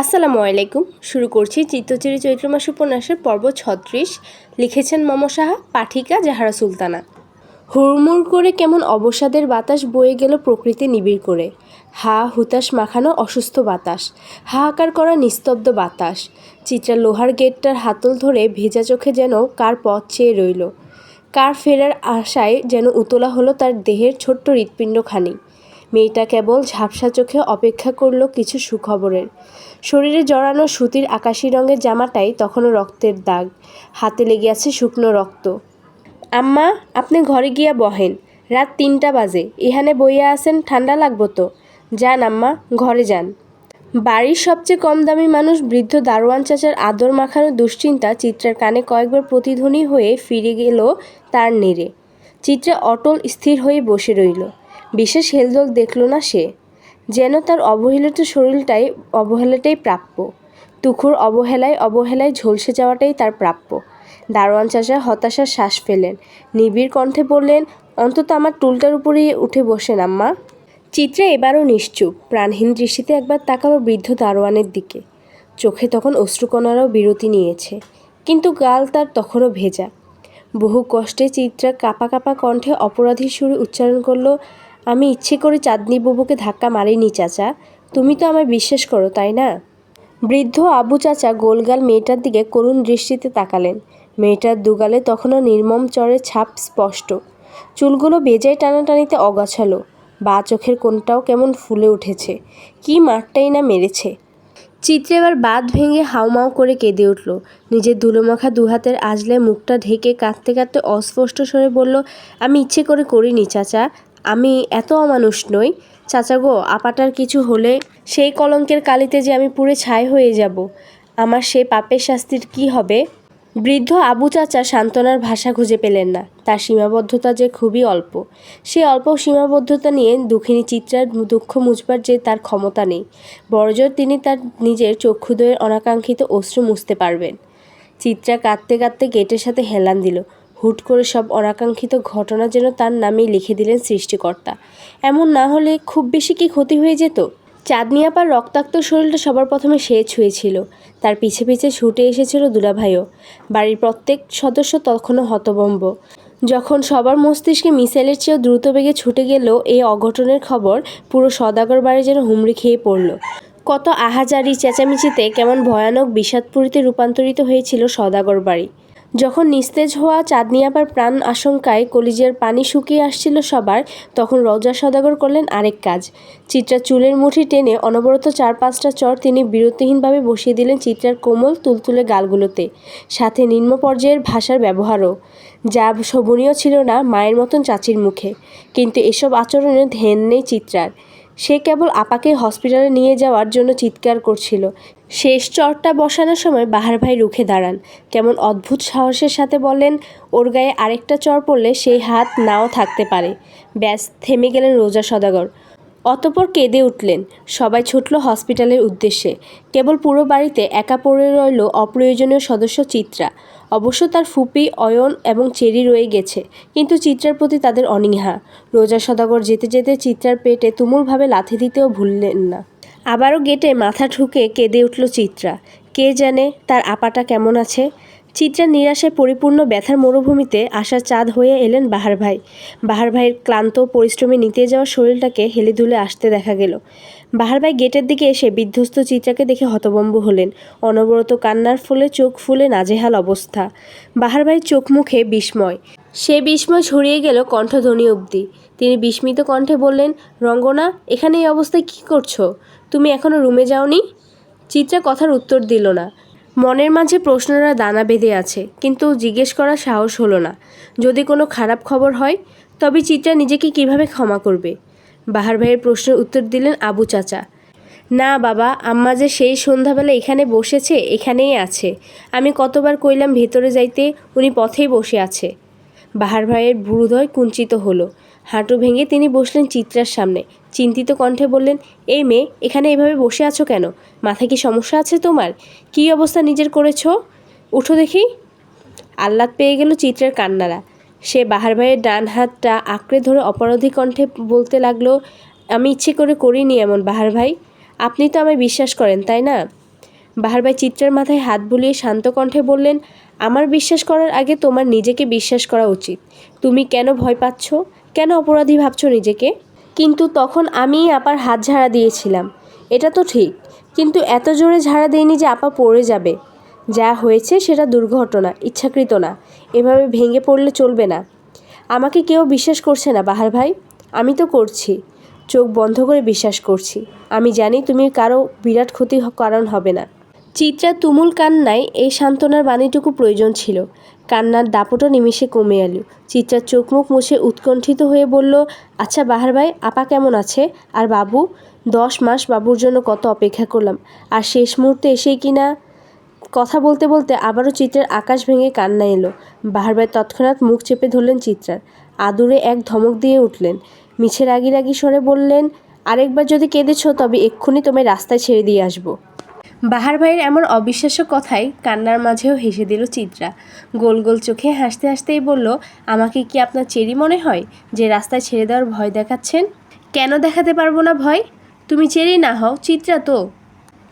আসসালামু আলাইকুম। শুরু করছি চিত্তচিরি চৈত্র মাস উপন্যাসের পর্ব ছত্রিশ। লিখেছেন মম সাহা, পাঠিকা, জাহারা সুলতানা। হুড়মুড় করে কেমন অবসাদের বাতাস বয়ে গেল প্রকৃতি নিবিড় করে। হা, হুতাশ মাখানো অসুস্থ বাতাস। হাহাকার করা নিস্তব্ধ বাতাস। চিত্রা লোহার গেটটার হাতল ধরে ভেজা চোখে যেন কার পথ চেয়ে রইল। কার ফেরার আশায় যেন উতলা হলো তার দেহের ছোট্ট হৃৎপিণ্ডখানি। মেয়েটা কেবল ঝাপসা চোখে অপেক্ষা করল কিছু সুখবরের। শরীরে জড়ানো সুতির আকাশি রঙের জামাটাই তখনও রক্তের দাগ। হাতে লেগে আছে শুকনো রক্ত। আম্মা, আপনি ঘরে গিয়া বহেন। রাত তিনটা বাজে। এখানে বইয়া আছেন, ঠান্ডা লাগবো তো। যান আম্মা, ঘরে যান। বাড়ির সবচেয়ে কম দামি মানুষ বৃদ্ধ দারোয়ান চাচার আদর মাখানো দুশ্চিন্তা চিত্রার কানে কয়েকবার প্রতিধ্বনি হয়ে ফিরে গেল তার নেড়ে। চিত্রা অটল স্থির হয়ে বসে রইল। বিশেষ হেলদোল দেখল না সে। যেন তার অবহেলিত শরীরটাই, অবহেলাটাই প্রাপ্য। তুখুর অবহেলায় অবহেলায় ঝলসে যাওয়াটাই তার প্রাপ্য। দারোয়ান চাচা হতাশার শ্বাস ফেলেন। নিবিড় কণ্ঠে বললেন, অন্তত আমার টুলটার উপরেই উঠে বসেন, আম্মা। চিত্রা এবারও নিশ্চুপ। প্রাণহীন দৃষ্টিতে একবার তাকালো বৃদ্ধ দারোয়ানের দিকে। চোখে তখন অশ্রুকণারাও বিরতি নিয়েছে। কিন্তু গাল তার তখনও ভেজা। বহু কষ্টে চিত্রা কাপা কাপা কণ্ঠে অপরাধী সুরে উচ্চারণ করল আমি ইচ্ছে করে চাঁদনি বাবুকে ধাক্কা মারিনি, চাচা। তুমি তো আমায় বিশ্বাস করো, তাই না? বৃদ্ধ আবু চাচা গোলগাল মেয়েটার দিকে করুণ দৃষ্টিতে তাকালেন। মেয়েটার দুগালে তখনও নির্মম চরের ছাপ স্পষ্ট। চুলগুলো বেজায় টানাটানিতে অগাছালো। বা চোখের কোনটাও কেমন ফুলে উঠেছে। কি মারটাই না মেরেছে। চিত্রে এবার বাদ ভেঙে হাউমাউ করে কেঁদে উঠল। নিজের ধুলোমাখা দুহাতের আজলে মুখটা ঢেকে কাঁদতে কাঁদতে অস্পষ্ট স্বরে বলল, আমি ইচ্ছে করে করিনি, চাচা। আমি এত অমানুষ নই। চাচা গো, আপাটার কিছু হলে সেই কলঙ্কের কালিতে যে আমি পুড়ে ছাই হয়ে যাব, আমার সেই পাপের শাস্তির কি হবে? বৃদ্ধ আবু চাচা সান্ত্বনার ভাষা খুঁজে পেলেন না। তার সীমাবদ্ধতা যে খুবই অল্প। সেই অল্প সীমাবদ্ধতা নিয়ে দুঃখিনী চিত্রার দুঃখ মুছবার যে তার ক্ষমতা নেই। বড়জোর তিনি তার নিজের চক্ষুদয়ের অনাকাঙ্ক্ষিত অশ্রু মুছতে পারবেন। চিত্রা কাঁদতে কাঁদতে গেটের সাথে হেলান দিল। হুট করে সব অনাকাঙ্ক্ষিত ঘটনা যেন তার নামেই লিখে দিলেন সৃষ্টিকর্তা। এমন না হলে খুব বেশি কি ক্ষতি হয়ে যেত? চাঁদনি আপার রক্তাক্ত শরীরটা সবার প্রথমে সে ছুঁয়েছিল। তার পিছে পিছে ছুটে এসেছিল দুলাভাইও। বাড়ির প্রত্যেক সদস্য তখনও হতবম্ব। যখন সবার মস্তিষ্কে মিসাইলের চেয়েও দ্রুত বেগে ছুটে গেল, এই অঘটনের খবর পুরো সদাগর বাড়ি যেন হুমড়ি খেয়ে পড়ল। কত আহাজারি চেঁচামেচিতে কেমন ভয়ানক বিষাদপুরীতে রূপান্তরিত হয়েছিল সদাগর বাড়ি। যখন নিস্তেজ হওয়া চাঁদনি আপার প্রাণ আশঙ্কায় কলিজের পানি শুকিয়ে আসছিল সবার, তখন রজা সদাগর করলেন আরেক কাজ। চিত্রা চুলের মুঠি টেনে অনবরত চার পাঁচটা চর তিনি বিরতিহীনভাবে বসিয়ে দিলেন চিত্রার কোমল, তুলতুলে গালগুলোতে। সাথে নিম্ন পর্যায়ের ভাষার ব্যবহারও। যা শোভনীয় ছিল না মায়ের মতন চাচির মুখে। কিন্তু এসব আচরণে ধ্যান নেই চিত্রার। সে কেবল আপাকে হসপিটালে নিয়ে যাওয়ার জন্য চিৎকার করছিল। শেষ চরটা বসানোর সময় বাহার ভাই রুখে দাঁড়ান। কেমন অদ্ভুত সাহসের সাথে বলেন ওর গায়ে আরেকটা চর পড়লে সেই হাত নাও থাকতে পারে। ব্যাস, থেমে গেলেন রোজা সদাগর। অতপর কেঁদে উঠলেন। সবাই ছুটল হসপিটালের উদ্দেশ্যে। কেবল পুরো বাড়িতে একা পড়ে রইল অপ্রয়োজনীয় সদস্য চিত্রা। অবশ্য তার ফুপি, অয়ন এবং চেরি রয়ে গেছে, কিন্তু চিত্রার প্রতি তাদের অনীহা। রোজা সদাগর যেতে যেতে চিত্রার পেটে তুমুলভাবে লাথি দিতেও ভুললেন না। আবারও গেটে মাথা ঠুকে কেঁদে উঠল চিত্রা। কে জানে তার আপাটা কেমন আছে? চিত্রা নিরাশায় পরিপূর্ণ ব্যথার মরুভূমিতে আসার চাঁদ হয়ে এলেন বাহার ভাই। বাহার ভাইয়ের ক্লান্ত, পরিশ্রমে নিতে যাওয়া শরীরটাকে হেলে দুলে আসতে দেখা গেল। বাহার ভাই গেটের দিকে এসে বিধ্বস্ত চিত্রাকে দেখে হতবম্ব হলেন। অনবরত কান্নার ফলে চোখ ফুলে নাজেহাল অবস্থা। বাহার ভাই চোখ মুখে বিস্ময়। সে বিস্ময় ছড়িয়ে গেল কণ্ঠধ্বনি অবধি। তিনি বিস্মিত কণ্ঠে বললেন, রঙ্গনা, এখানে এই অবস্থায় কী করছ? তুমি এখনও রুমে যাওনি? চিত্রা কথার উত্তর দিল না। মনের মাঝে প্রশ্নরা দানা বেঁধে আছে, কিন্তু জিজ্ঞেস করা সাহস হলো না। যদি কোনো খারাপ খবর হয়, তবে চিত্রা নিজেকে কীভাবে ক্ষমা করবে? বাহার ভাইয়ের প্রশ্নের উত্তর দিলেন আবু চাচা। না বাবা, আম্মা যে সেই সন্ধ্যাবেলা এখানে বসেছে, এখানেই আছে। আমি কতবার কইলাম ভেতরে যাইতে, উনি পথেই বসে আছে। বাহার ভাইয়ের ভ্রুদয় কুঞ্চিত হলো। হাঁটু ভেঙে তিনি বসলেন চিত্রার সামনে। চিন্তিত কণ্ঠে বললেন, এই মেয়ে, এখানে এভাবে বসে আছো কেন? মাথায় কি সমস্যা আছে তোমার? কী অবস্থা নিজের করেছ? উঠো দেখি। আহ্লাদ পেয়ে গেল চিত্রের কান্নারা। সে বাহার ভাইয়ের ডান হাতটা আঁকড়ে ধরে অপরাধী কণ্ঠে বলতে লাগল, আমি ইচ্ছে করে করিনি এমন, বাহার ভাই। আপনি তো আমায় বিশ্বাস করেন, তাই না? বাহার ভাই চিত্রার মাথায় হাত বুলিয়ে শান্ত কণ্ঠে বললেন, আমার বিশ্বাস করার আগে তোমার নিজেকে বিশ্বাস করা উচিত। তুমি কেন ভয় পাচ্ছ? কেন অপরাধী ভাবছ নিজেকে? কিন্তু তখন আমি আপার হাত ঝাড়া দিয়েছিলাম। এটা তো ঠিক, কিন্তু এত জোরে ঝাড়া দেয়নি যে আপা পড়ে যাবে। যা হয়েছে সেটা দুর্ঘটনা, ইচ্ছাকৃত না। এভাবে ভেঙে পড়লে চলবে না। আমাকে কেউ বিশ্বাস করছে না, বাহার ভাই। আমি তো করছি। চোখ বন্ধ করে বিশ্বাস করছি। আমি জানি তুমি কারও বিরাট ক্ষতি কারণ হবে না। চিত্রা তুমুল কান্নায় এই সান্ত্বনার বাণীটুকু প্রয়োজন ছিল। কান্নার দাপটও নিমিষে কমে এলো। চিত্রার চোখ মুখ মুছে উৎকণ্ঠিত হয়ে বলল আচ্ছা বাহার ভাই, আপা কেমন আছে? আর বাবু? দশ মাস বাবুর জন্য কত অপেক্ষা করলাম। আর শেষ মুহূর্তে এসেই কিনা কথা বলতে বলতে আবারও চিত্রের আকাশ ভেঙে কান্না এলো। বাহার ভাই তৎক্ষণাৎ মুখ চেপে ধরলেন চিত্রার। আদুরে এক ধমক দিয়ে উঠলেন। মিছে রাগি রাগি স্বরে বললেন, আরেকবার যদি কেঁদেছ, তবে এক্ষুনি তোমায় রাস্তায় ছেড়ে দিয়ে আসব। বাহার ভাইয়ের এমন অবিশ্বাস্য কথায় কান্নার মাঝেও হেসে দিল চিত্রা। গোল গোল চোখে হাসতে হাসতেই বলল, আমাকে কি আপনার চেরি মনে হয় যে রাস্তায় ছেড়ে দেওয়ার ভয় দেখাচ্ছেন? কেন দেখাতে পারব না ভয়? তুমি চেরি না হও, চিত্রা তো?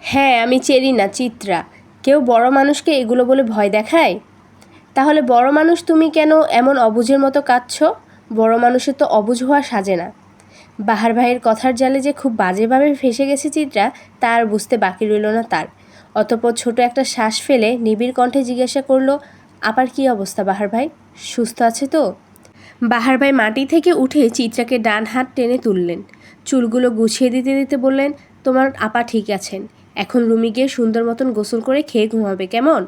হ্যাঁ আমি চেরি না, চিত্রা। কেউ বড় মানুষকে এগুলো বলে ভয় দেখায়? তাহলে বড় মানুষ তুমি কেন এমন অবুঝের মতো কাঁদছ? বড় মানুষের তো অবুঝ হওয়া সাজে না। বাহার ভাইয়ের কথার জালে যে খুব বাজেভাবে ফেসে গেছে চিত্রা, তা আর বুঝতে বাকি রইল না তার। অতপর ছোট একটা শ্বাস ফেলে নিবিড় কণ্ঠে জিজ্ঞাসা করল আপার কি অবস্থা বাহার ভাই? সুস্থ আছে তো? বাহার ভাই মাটি থেকে উঠে চিত্রাকে ডান হাত টেনে তুললেন। চুলগুলো গুছিয়ে দিতে দিতে বললেন, তোমার আপা ঠিক আছেন। এখন রুমি গিয়ে সুন্দর মতন গোসল করে খেয়ে ঘুমাবে, কেমন?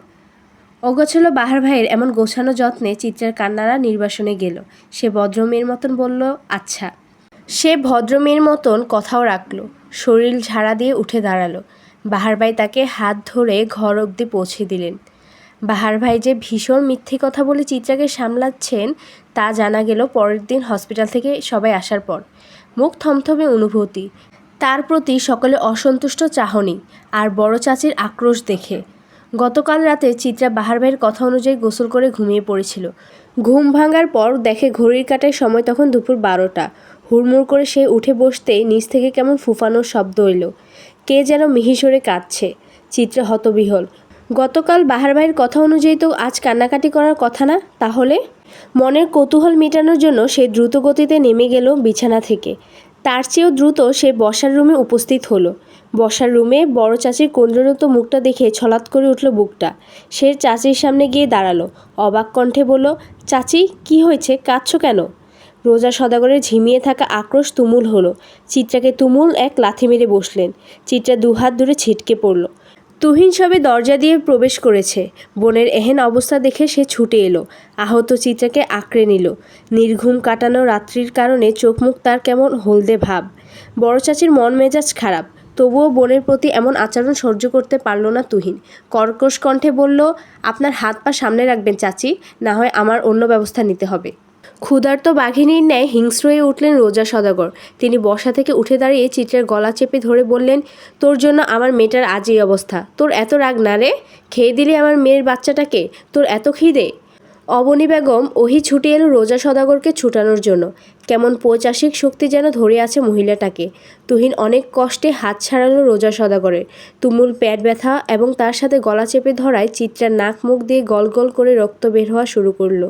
অগোছল বাহার ভাইয়ের এমন গোছানো যত্নে চিত্রার কান্নারা নির্বাসনে গেল। সে ভদ্রমেয়ের মতন বলল আচ্ছা। সে ভদ্রমেয়ের মতন কথাও রাখল, শরীর ঝাড়া দিয়ে উঠে দাঁড়াল। বাহার ভাই তাকে হাত ধরে ঘর অবধি পৌঁছে দিলেন। বাহার ভাই যে ভীষণ মিথ্যে কথা বলে চিত্রাকে সামলাচ্ছেন, তা জানা গেল পরের দিন হসপিটাল থেকে সবাই আসার পর। মুখ থমথমে অনুভূতি। তার প্রতি সকলে অসন্তুষ্ট চাহনি আর বড় চাচির আক্রোশ দেখে। গতকাল রাতে চিত্রা বাহার ভাইয়ের কথা অনুযায়ী গোসল করে ঘুমিয়ে পড়েছিল। ঘুম ভাঙার পর দেখে ঘড়ির কাটায় সময় তখন দুপুর বারোটা। হুড়মুড় করে সে উঠে বসতেই নিচ থেকে কেমন ফুফানোর শব্দ এলো। কে যেন মিহিসরে কাঁদছে। চিত্রা হতবিহল। গতকাল বাহার ভাইয়ের কথা অনুযায়ী তো আজ কান্নাকাটি করার কথা না, তাহলে? মনের কৌতূহল মেটানোর জন্য সে দ্রুত গতিতে নেমে গেল বিছানা থেকে। তার চেয়েও দ্রুত সে বসার রুমে উপস্থিত হলো। বসার রুমে বড় চাচির কেন্দ্রনত মুখটা দেখে ছলাৎ করে উঠল বুকটা। সে চাচির সামনে গিয়ে দাঁড়াল। অবাক কণ্ঠে বলল, চাচি, কি হয়েছে? কাঁদছো কেন? রোজা সদাগরের ঝিমিয়ে থাকা আক্রোশ তুমুল হলো। চিত্রাকে তুমুল এক লাথি মেরে বসলেন। চিত্রা দুহাত দূরে ছিটকে পড়ল। তুহিন সবে দরজা দিয়ে প্রবেশ করেছে। বোনের এহেন অবস্থা দেখে সে ছুটে এলো। আহত চিত্রাকে আঁকড়ে নিল। নির্ঘুম কাটানো রাত্রির কারণে চোখ মুখ তার কেমন হলদে ভাব। বড় চাচির মন মেজাজ খারাপ। তবুও বোনের প্রতি এমন আচরণ সহ্য করতে পারল না তুহিন। কর্কশ কণ্ঠে বলল, আপনার হাত পা সামনে রাখবেন, চাচি। না হয় আমার অন্য ব্যবস্থা নিতে হবে। ক্ষুধার্ত বাঘিনীর ন্যায় হিংস্র হয়ে উঠলেন রোজা সদাগর। তিনি বসা থেকে উঠে দাঁড়িয়ে চিত্রের গলা চেপে ধরে বললেন, তোর জন্য আমার মেয়েটার আজই অবস্থা। তোর এত রাগ না রে? খেয়ে দিলে আমার মেয়ের বাচ্চাটাকে? তোর এত খিদে? অবনী বেগম ওহি ছুটে এলো রোজা সদাগরকে ছুটানোর জন্য। কেমন পৈচাসিক শক্তি যেন ধরে আছে মহিলাটাকে। তুহিন অনেক কষ্টে হাত ছাড়ালো রোজা সদাগরের। তুমুল প্যাট ব্যথা এবং তার সাথে গলা চেপে ধরায় চিত্রার নাক মুখ দিয়ে গল গল করে রক্ত বের হওয়া শুরু করল।